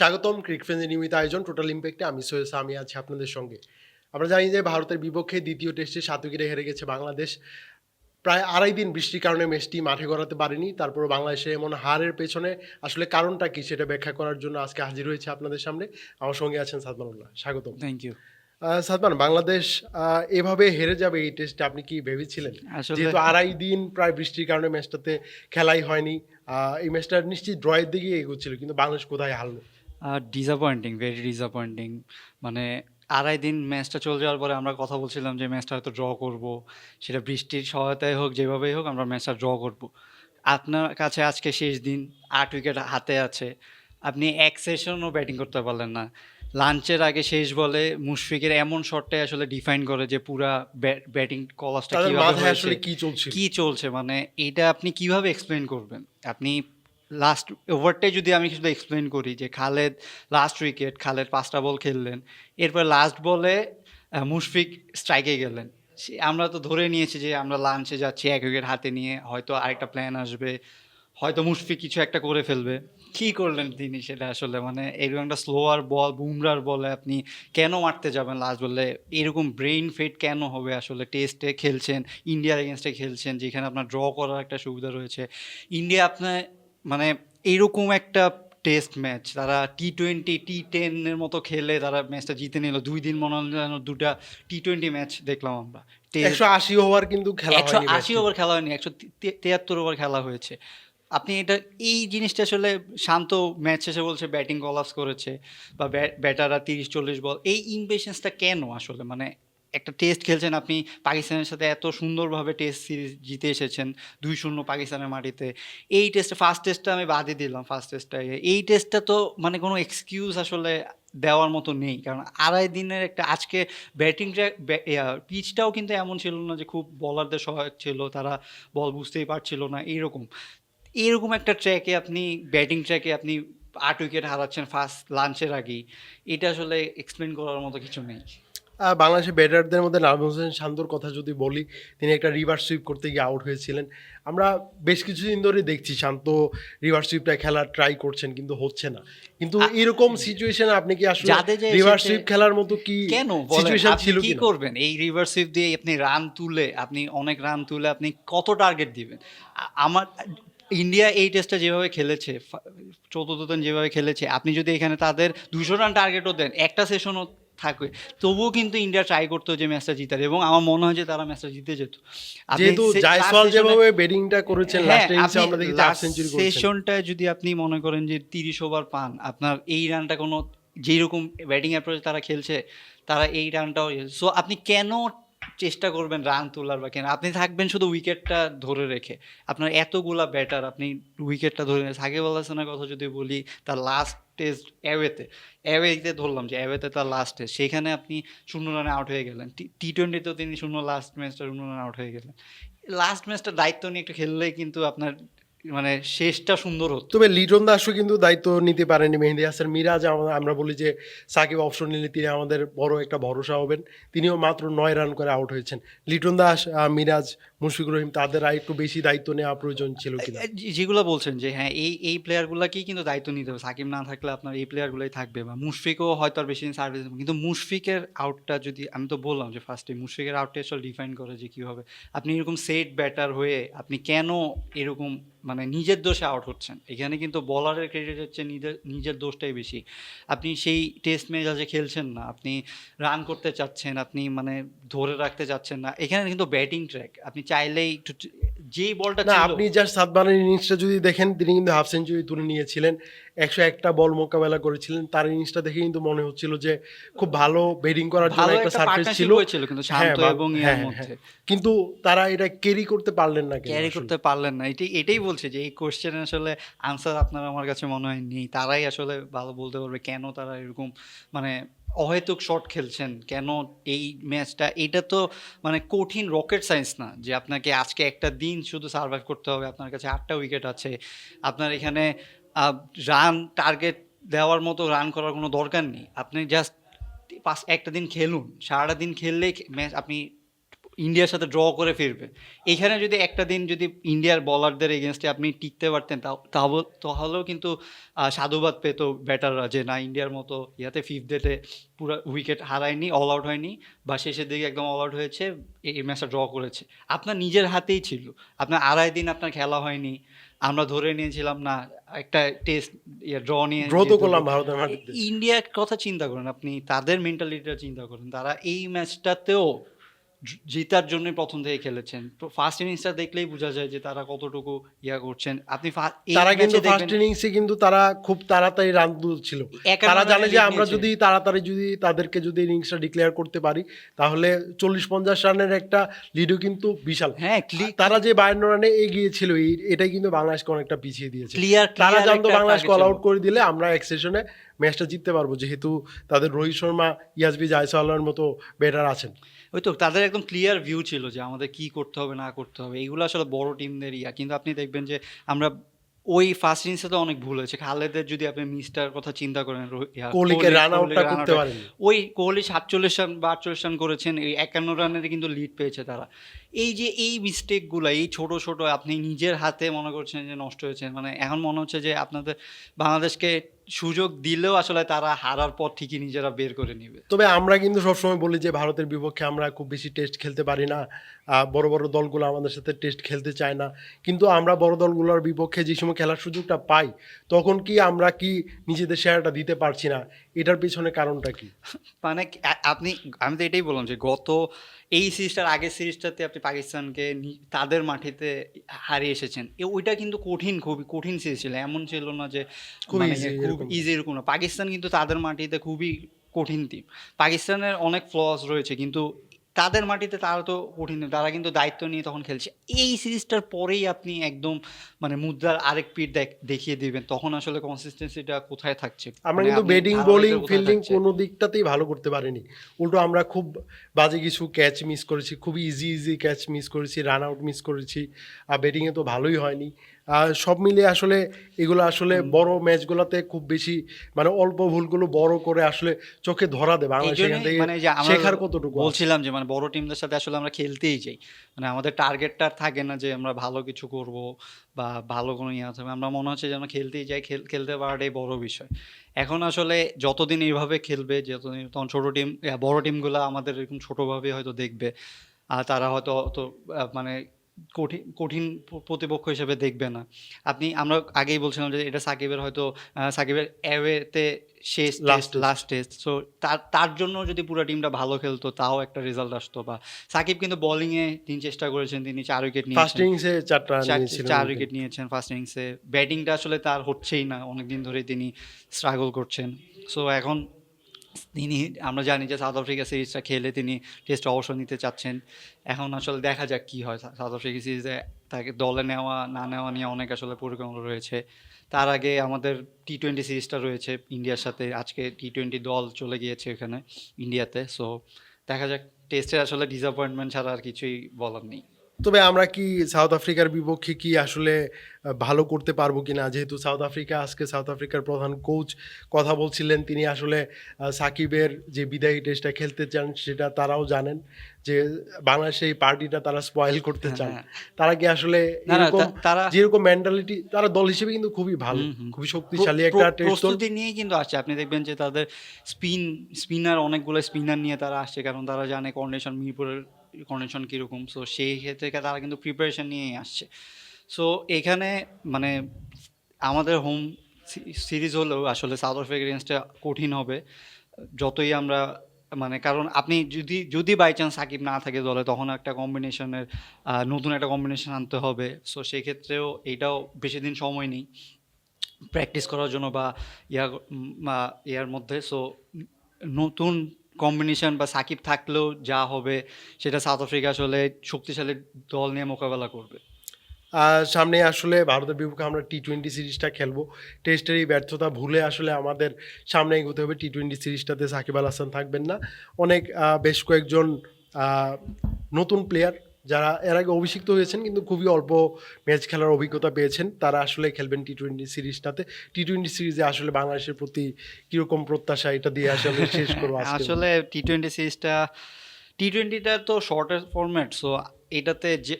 স্বাগতম ক্রিক ফ্রেন্ডের নিয়মিত আয়োজন টোটাল ইম্প্যাক্টে আমি সৈয়দ সামি আছি আপনাদের সঙ্গে। আমরা জানি যে ভারতের বিপক্ষে দ্বিতীয় টেস্টে সাত উইকেটে হেরে গেছে বাংলাদেশ। প্রায় আড়াই দিন বৃষ্টির কারণে ম্যাচটি মাঠে গড়াতে পারেনি। তারপর বাংলাদেশে এমন হারের পেছনে আসলে কারণটা কি সেটা ব্যাখ্যা করার জন্য আজকে হাজির হয়েছে আপনাদের সামনে। আমার সঙ্গে আছেন সাদমানুল্লাহ স্বাগতম। থ্যাংক ইউ সাদমান বাংলাদেশ এভাবে হেরে যাবে এই টেস্টে আপনি কি ভেবেছিলেন? যেহেতু আড়াই দিন প্রায় বৃষ্টির কারণে ম্যাচটাতে খেলাই হয়নি আহ, এই ম্যাচটা নিশ্চিত ড্রয়ের দিকে এগোচ্ছিল কিন্তু বাংলাদেশ কোথায় হারলো? ডিসঅ্যাপয়েন্টিং ভেরি ডিসঅ্যাপয়েন্টিং মানে আড়াই দিন ম্যাচটা চলে যাওয়ার পরে আমরা কথা বলছিলাম যে ম্যাচটা হয়তো ড্র করব। সেটা বৃষ্টির সহায়তায় হোক যেভাবেই হোক আমরা ম্যাচটা ড্র করব। আপনার কাছে আজকে শেষ দিন আট উইকেট হাতে আছে। আপনি এক সেশনও ব্যাটিং করতে পারলেন না। লাঞ্চের আগে শেষ বলে মুশফিকের এমন শটটাই আসলে ডিফাইন করে যে পুরা ব্যাটিং কলাসটা কীভাবে আসলে কি চলছিল কি চলছে? মানে এটা আপনি কীভাবে এক্সপ্লেন করবেন? আপনি লাস্ট ওভারটাই যদি আমি শুধু এক্সপ্লেন করি যে খালেদ লাস্ট উইকেট খালেদ পাঁচটা বল খেললেন, এরপর লাস্ট বলে মুশফিক স্ট্রাইকে গেলেন। আমরা তো ধরে নিয়েছি যে আমরা লাঞ্চে যাচ্ছি, এক উইকেট হাতে নিয়ে হয়তো আরেকটা প্ল্যান আসবে, হয়তো মুশফিক কিছু একটা করে ফেলবে। কি করলেন তিনি সেটা আসলে? মানে এরকম একটা স্লোয়ার বল বুমরার বলে আপনি কেন মারতে যাবেন লাস্ট বলে এরকম ব্রেইন ফেট কেন হবে আসলে? টেস্টে খেলছেন ইন্ডিয়ার এগেনস্টে খেলছেন, যেখানে আপনার ড্র করার একটা সুবিধা রয়েছে। ইন্ডিয়া আপনার মানে এইরকম একটা টেস্ট ম্যাচ তারা টি টোয়েন্টি টি টেনের মতো খেলে তারা ম্যাচটা জিতে নিল। দুই দিন মনে হলো যেন দুটা টি টোয়েন্টি ম্যাচ দেখলাম আমরা। একশো আশি ওভার কিন্তু খেলা একশো আশি ওভার খেলা হয়নি একশো তিয়াত্তর ওভার খেলা হয়েছে। আপনি এটা এই জিনিসটা আসলে শান্ত ম্যাচ শেষে বলছে ব্যাটিং কলাপস করেছে বা ব্যাটাররা তিরিশ চল্লিশ বল এই ইমপেশেন্সটা কেন আসলে? মানে একটা টেস্ট খেলছেন আপনি, পাকিস্তানের সাথে এত সুন্দরভাবে টেস্ট সিরিজ জিতে এসেছেন, দুই শূন্য পাকিস্তানের মাটিতে। এই টেস্টে ফার্স্ট টেস্টটা আমি বাদই দিলাম ফার্স্ট টেস্টটা এই টেস্টটা তো মানে কোনো এক্সকিউজ আসলে দেওয়ার মতো নেই, কারণ আড়াই দিনের একটা, আজকে ব্যাটিংটা পিচটাও কিন্তু এমন ছিল না যে খুব বলারদের সহায়ক ছিল, তারা বল বুঝতেই পারছিল না, এইরকম। এইরকম একটা ট্র্যাকে আপনি ব্যাটিং ট্র্যাকে আপনি আট উইকেট হারাচ্ছেন ফার্স্ট লাঞ্চের আগেই। এটা আসলে এক্সপ্লেন করার মতো কিছু নেই। বাংলাদেশের ব্যাটারদের মধ্যে নাজমুল হোসেন শান্তর কথা যদি বলি তিনি একটা রিভার্স সুইপ করতে গিয়ে আউট হয়েছিলেন। আমরা বেশ কিছুদিন ধরে দেখছি শান্ত রিভার্স সুইপটা খেলার ট্রাই করছেন কিন্তু হচ্ছে না। কিন্তু এরকম সিচুয়েশনে আপনি কি আসলে রিভার্স সুইপ খেলার মতো কি কেন সিচুয়েশন ছিল কি করবেন? এই রিভার্স সুইপ দিয়ে আপনি রান তুলে আপনি অনেক রান তুলে আপনি কত টার্গেট দিবেন? আমার ইন্ডিয়া এই টেস্টটা যেভাবে খেলেছে চতুর্থ দিন যেভাবে খেলেছে আপনি যদি এখানে তাদের দুশো রান টার্গেটও দেন একটা সেশনও থাকবে। তবুও কিন্তু ইন্ডিয়া ট্রাই করতো যে ম্যাচটা জিতার এবং আমার মনে হয় যে তারা ম্যাচটা জিতে যেত। যেহেতু জায়সওয়াল যেভাবে ব্যাটিংটা করেছেন হ্যাঁ, লাস্ট ইনিংসে আমরা দেখি চার সেঞ্চুরি সেশনটায় যদি আপনি মনে করেন যে তিরিশ ওভার পান আপনার এই রানটা কোনো যেই রকম ব্যাটিং অ্যাপ্রোচ তারা খেলছে তারা এই রানটাও সো আপনি কেন চেষ্টা করবেন রান তোলার বা কেন। আপনি থাকবেন শুধু উইকেটটা ধরে রেখে। আপনার এতগুলা ব্যাটার আপনি উইকেটটা ধরে সাকিব আল হাসানের কথা যদি বলি, তার লাস্ট টেস্ট অ্যাওয়েতে অ্যাওয়েতে ধরলাম যে অ্যাওয়েতে তার লাস্ট টেস্ট সেখানে আপনি শূন্য রানে আউট হয়ে গেলেন। টি টোয়েন্টিতেও তিনি শূন্য লাস্ট ম্যাচটা শূন্য রানে আউট হয়ে গেলেন। লাস্ট ম্যাচটা দায়িত্ব নিয়ে একটু খেললেই কিন্তু আপনার মানে শেষটা সুন্দর হতো। তবে লিটন দাসও কিন্তু দায়িত্ব নিতে পারেনি মেহেদি হাসান। মিরাজ আমা- আমরা বলি যে, সাকিব অপশন নিলে তিনি আমাদের বড় একটা ভরসা হবেন। তিনিও মাত্র নয় রান করে আউট হয়েছেন। লিটন দাস মিরাজ মুশফিকুর রহিম, তাদের আর একটু বেশি দায়িত্ব নেওয়া প্রয়োজন ছিল কিনা? যেগুলো বলছেন যে হ্যাঁ এই এই প্লেয়ারগুলোকেই কিন্তু দায়িত্ব নিতে হবে। সাকিব না থাকলে আপনার এই প্লেয়ারগুলোই থাকবে বা মুশফিকও হয়তো আর বেশি দিন সার্ভিস কিন্তু মুশফিকের আউটটা যদি, আমি তো বললাম যে ফার্স্টে মুশফিকের আউটটা আসলে ডিফাইন করে যে কীভাবে আপনি এরকম সেট ব্যাটার হয়ে আপনি কেন এরকম মানে নিজের দোষে আউট হচ্ছেন? এখানে কিন্তু বলারের ক্রেডিট হচ্ছে নিজের নিজের দোষটাই বেশি। আপনি সেই টেস্ট মেজাজে খেলছেন না, আপনি রান করতে চাচ্ছেন, আপনি মানে ধরে রাখতে চাচ্ছেন না। এখানে কিন্তু ব্যাটিং ট্র্যাক আপনি চাইলেই একটু যেই বলটা না আপনি জাস্ট সাতবারের ইনিংসটা যদি দেখেন তিনি কিন্তু হাফ সেঞ্চুরি তুলে নিয়েছিলেন। একশো একটা বল মোকাবেলা করেছিলেন। তার ইনিংসটা দেখে কিন্তু মনে হচ্ছিল যে খুব ভালো ব্যাটিং করার জন্য একটা সার্ফেস ছিল। কিন্তু হ্যাঁ, শান্ত এবং হ্যাঁ, ইয়ার হ্যাঁ, মধ্যে কিন্তু তারা এটা ক্যারি করতে পারলেন না ক্যারি করতে পারলেন না। এটাই এটাই বলছে যে এই কোশ্চেন আসলে আনসার আপনার আমার কাছে মনে হয় নেই তারাই আসলে ভালো বলতে পারবে কেন তারা এরকম মানে অহেতুক শট খেলছেন, কেন এই ম্যাচটা এটা তো মানে কঠিন রকেট সায়েন্স না যে আপনাকে আজকে একটা দিন শুধু সার্ভাইভ করতে হবে, আপনার কাছে আটটা উইকেট আছে। আপনার এখানে রান টার্গেট দেওয়ার মতো রান করার কোনো দরকার নেই। আপনি জাস্ট পাঁচ, একটা দিন খেলুন। সারাটা দিন খেললে ম্যাচ আপনি ইন্ডিয়ার সাথে ড্র করে ফিরবে। এখানে যদি একটা দিন যদি ইন্ডিয়ার বলারদের এগেনস্টে আপনি টিকতে পারতেন তাহলে তাহলেও কিন্তু সাধুবাদ পেতো ব্যাটাররা যে না ইন্ডিয়ার মতো ইয়াতে ফিফথ ডেতে পুরো উইকেট হারায়নি অল আউট হয়নি বা শেষের দিকে একদম অল আউট হয়েছে এই- ম্যাচটা ড্র করেছে। আপনার নিজের হাতেই ছিল। আপনার আড়াই দিন আপনার খেলা হয়নি আমরা ধরে নিয়েছিলাম না একটা টেস্ট ড্র নিয়ে ড্র তো করলাম ভারতের ইন্ডিয়ার কথা চিন্তা করেন আপনি তাদের মেন্টালিটিটা চিন্তা করেন। তারা এই ম্যাচটাতেও জেতার জন্য প্রথম থেকে খেলেছেন। তো ফার্স্ট ইনিংসটা দেখলেই বোঝা যায় যে তারা কতটুকু ইয়া করছেন। আপনি তারা কিন্তু ফার্স্ট ইনিংসে কিন্তু তারা খুব তাড়াতাড়ি রান তুলছিল তারা জানে যে আমরা যদি তাড়াতাড়ি যদি তাদেরকে যদি ইনিংসটা ডিক্লেয়ার করতে পারি তাহলে চল্লিশ পঞ্চাশ রানের একটা লিডও কিন্তু বিশাল। হ্যাঁ তারা যে বায়ান্ন রানে এগিয়েছিল এই- এটাই কিন্তু বাংলাদেশকে অনেকটা পিছিয়ে দিয়েছে। ক্লিয়ার তারা জানতো বাংলাদেশ কল আউট করে দিলে আমরা এক সেশনে ম্যাচটা জিততে পারব যেহেতু তাদের রোহিত শর্মা ইয়াসবি জায়সওয়ালার মতো ব্যাটার আছেন। ওই তো তাদের একদম ক্লিয়ার ভিউ ছিল যে আমাদের কি করতে হবে না করতে হবে। এইগুলো আসলে বড় টিমদের ইয়া। কিন্তু আপনি দেখবেন যে আমরা ওই ফার্স্ট ইনিংসে তো অনেক ভুল হয়েছে। খালেদের যদি আপনি মিসটার কথা চিন্তা করেন কোহলিকে রান আউটটা করতে out- ওই কোহলি সাতচল্লিশ রান বা আটচল্লিশ রান করেছেন এই একান্ন রানের কিন্তু লিড পেয়েছে তারা। এই যে এই মিস্টেকগুলো এই ছোট ছোট আপনি নিজের হাতে মনে করছেন যে নষ্ট হয়েছে মানে এখন মনে হচ্ছে যে আপনাদের বাংলাদেশকে সুযোগ দিলেও আসলে তারা হারার পর ঠিকই নিজেরা বের করে নেবে। তবে আমরা কিন্তু সবসময় বলি যে ভারতের বিপক্ষে আমরা খুব বেশি টেস্ট খেলতে পারি না। বড় বড় দলগুলো আমাদের সাথে টেস্ট খেলতে চায় না। কিন্তু আমরা বড় দলগুলোর বিপক্ষে যে সময় খেলার সুযোগটা পাই তখন কি আমরা কি নিজেদের শেয়ারটা দিতে পারছি না? এটার পিছনে কারণটা কি? মানে আপনি আমি তো এটাই বললাম যে গত এই সিরিজটার আগের সিরিজটাতে আপনি পাকিস্তানকে তাদের মাটিতে হারিয়ে এসেছেন। ওইটা কিন্তু কঠিন খুবই কঠিন সিরিজ ছিল। এমন ছিল না যে খুব ইজি খুব না। ইজি এরকম না। পাকিস্তান কিন্তু তাদের মাটিতে খুবই কঠিন টিম পাকিস্তানের অনেক ফ্লস রয়েছে কিন্তু তাদের মাটিতে তারা তো কঠিন তারা কিন্তু দায়িত্ব নিয়ে তখন খেলছে। এই সিরিজটার পরেই আপনি একদম মানে মুদ্রার আরেক পিঠ দেখ- দেখিয়ে দিবেন তখন আসলে কনসিস্টেন্সিটা কোথায় থাকছে? আমরা মানে কিন্তু ব্যাটিং বোলিং ফিল্ডিং? কোনো দিকটাতেই ভালো করতে পারিনি। উল্টো আমরা খুব বাজে কিছু ক্যাচ মিস করেছি খুব ইজি ইজি ক্যাচ মিস করেছি রান আউট মিস করেছি আর ব্যাটিংয়ে তো ভালোই হয়নি। সব মিলিয়ে আসলে এগুলো আসলে বড় ম্যাচগুলোতে খুব বেশি মানে অল্প ভুলগুলো বড় করে আসলে চোখে ধরা থেকে মানে শেখার কতটুকু বলছিলাম যে মানে বড় টিমদের সাথে আসলে আমরা খেলতেই যাই মানে আমাদের টার্গেটটা থাকে না যে আমরা ভালো কিছু করব বা ভালো কোনো ইয়ে আছে। আমরা মনে হচ্ছে যে আমরা খেলতেই যাই খেল খেলতে পারাটাই বড় বিষয়। এখন আসলে যতদিন এইভাবে খেলবে যতদিন তখন ছোটো টিম বড় টিমগুলো আমাদের এরকম ছোটোভাবে হয়তো দেখবে। আর তারা হয়তো অত মানে কঠিন কঠিন প্রতিপক্ষ হিসেবে দেখবে না। আপনি আমরা আগেই বলছিলাম যে এটা সাকিবের হয়তো সাকিবের অ্যাওয়েতে শেষ লাস্ট লাস্ট টেস্ট সো তার তার জন্য যদি পুরো টিমটা ভালো খেলতো তাও একটা রেজাল্ট আসতো বা সাকিব কিন্তু বোলিংয়ে তিনি চেষ্টা করেছেন তিনি চার উইকেট ফার্স্ট ইনিংসে চারটা চার- উইকেট। উইকেট নিয়েছেন ফার্স্ট ইনিংসে ব্যাটিংটা আসলে তার হচ্ছেই না অনেকদিন ধরে তিনি স্ট্রাগল করছেন। সো এখন তিনি, আমরা জানি যে সাউথ আফ্রিকা সিরিজটা খেলে তিনি টেস্ট অবসর নিতে চাচ্ছেন। এখন আসলে দেখা যাক কি হয়। সাউথ আফ্রিকা সিরিজে তাকে দলে নেওয়া, না নেওয়া নিয়ে অনেক আসলে পরিকল্পনা রয়েছে। তার আগে আমাদের টি টোয়েন্টি সিরিজটা রয়েছে ইন্ডিয়ার সাথে। আজকে টি টোয়েন্টি দল চলে গিয়েছে এখানে ইন্ডিয়াতে সো দেখা যাক টেস্টে আসলে ডিসঅ্যাপয়েন্টমেন্ট ছাড়া আর কিছুই বলার নেই। তবে আমরা কি সাউথ আফ্রিকার বিপক্ষে কি আসলে ভালো করতে পারব কিনা যেহেতু সাউথ আফ্রিকা আজকে সাউথ আফ্রিকার প্রধান কোচ কথা বলছিলেন তিনি আসলে সাকিবের যে বিদায়ী টেস্টটা খেলতে চান সেটা তারাও জানেন যে বাংলাদেশে এই পার্টিটা তারা স্পয়েল করতে চান হ্যাঁ। তারা কি আসলে না না তারা যেরকম মেন্টালিটি তারা দল হিসেবে কিন্তু খুবই ভালো। খুবই শক্তিশালী একটা প্রস্তুতি নিয়েই কিন্তু আসছে আপনি দেখবেন যে তাদের স্পিন স্পিনার অনেকগুলো স্পিনার নিয়ে তারা আসছে কারণ তারা জানে কন্ডিশন মিরপুরের কন্ডিশন কীরকম? সো সেই ক্ষেত্রে তারা কিন্তু প্রিপারেশন নিয়েই আসছে। সো এখানে মানে আমাদের হোম সিরিজ হলেও আসলে সাউথ আফ্রিকা এগেনস্টে কঠিন হবে। যতই আমরা মানে কারণ আপনি যদি যদি বাই চান্স সাকিব না থাকে দলে, তখন একটা কম্বিনেশনের নতুন একটা কম্বিনেশন আনতে হবে। সো সেক্ষেত্রেও এটাও বেশি দিন সময় নেই। প্র্যাকটিস করার জন্য বা ইয়া ইয়ার মধ্যে। সো নতুন কম্বিনেশন বা সাকিব থাকলেও যা হবে, সেটা সাউথ আফ্রিকা আসলে শক্তিশালী দল নিয়ে মোকাবেলা করবে। সামনে আসলে ভারতের বিপক্ষে আমরা টি টোয়েন্টি সিরিজটা খেলব। টেস্টের এই ব্যর্থতা ভুলে আসলে আমাদের সামনে এগোতে হবে টি টোয়েন্টি সিরিজটাতে সাকিব আল হাসান থাকবেন না। অনেক বেশ কয়েকজন নতুন প্লেয়ার যারা এর আগে অভিষিক্ত হয়েছেন কিন্তু খুবই অল্প ম্যাচ খেলার অভিজ্ঞতা পেয়েছেন, তারা আসলে খেলবেন টি টোয়েন্টি সিরিজটাতে। টি টোয়েন্টি সিরিজে আসলে বাংলাদেশের প্রতি কীরকম প্রত্যাশা এটা দিয়ে আসলে শেষ করব আসলে টি টোয়েন্টি সিরিজটা টি টোয়েন্টিটা তো শর্টের ফরম্যাট সো এটাতে যে,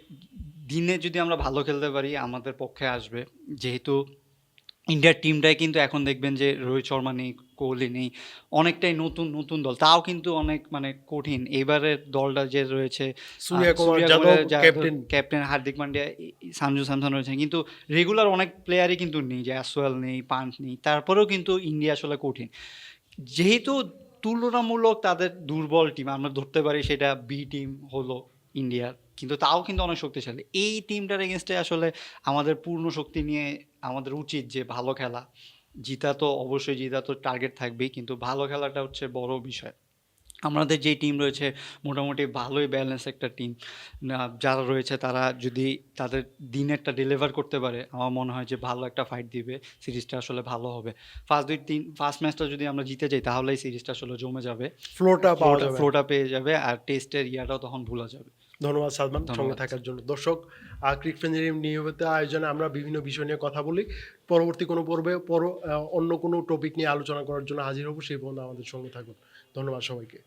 দিনে যদি আমরা ভালো খেলতে পারি আমাদের পক্ষে আসবে। যেহেতু ইন্ডিয়ার টিমটাই কিন্তু এখন দেখবেন যে রোহিত শর্মা নেই কোহলি নেই অনেকটাই নতুন নতুন দল। তাও কিন্তু অনেক মানে কঠিন। এবারের দলটা যে রয়েছে ক্যাপ্টেন। হার্দিক পান্ডিয়া সঞ্জু স্যামসন রয়েছে কিন্তু রেগুলার অনেক প্লেয়ারই কিন্তু নেই যে অ্যাসওয়েল নেই পান্ট নেই। তারপরেও কিন্তু ইন্ডিয়া আসলে কঠিন। যেহেতু তুলনামূলক তাদের দুর্বল টিম আমরা ধরতে পারি সেটা বি টিম হলো ইন্ডিয়ার। কিন্তু তাও কিন্তু অনেক শক্তিশালী। এই টিমটার এগেনস্টে আসলে আমাদের পূর্ণ শক্তি নিয়ে আমাদের উচিত যে ভালো খেলা। জিতা তো অবশ্যই জিতা তো টার্গেট থাকবেই কিন্তু ভালো খেলাটা হচ্ছে বড় বিষয়। আমাদের যে টিম রয়েছে মোটামুটি ভালোই ব্যালেন্স একটা টিম যারা রয়েছে তারা যদি তাদের দিনেরটা ডেলিভার করতে পারে আমার মনে হয় যে ভালো একটা ফাইট দিবে সিরিজটা আসলে ভালো হবে। ফার্স্ট দুই তিন ফার্স্ট ম্যাচটা যদি আমরা জিতে যাই তাহলে এই সিরিজটা আসলে জমে যাবে। ফ্লোটা ফ্লোটা পেয়ে যাবে আর টেস্টের ইয়াটাও তখন ভুলা যাবে। ধন্যবাদ সাদমান সঙ্গে থাকার জন্য। দর্শক ক্রিক ফ্রেন্ডের নিয়মিত আয়োজনে আমরা বিভিন্ন বিষয় নিয়ে কথা বলি। পরবর্তী কোনো পর্বে পর অন্য কোনো টপিক নিয়ে আলোচনা করার জন্য হাজির হব সেই পর্যন্ত আমাদের সঙ্গে থাকুন। ধন্যবাদ সবাইকে।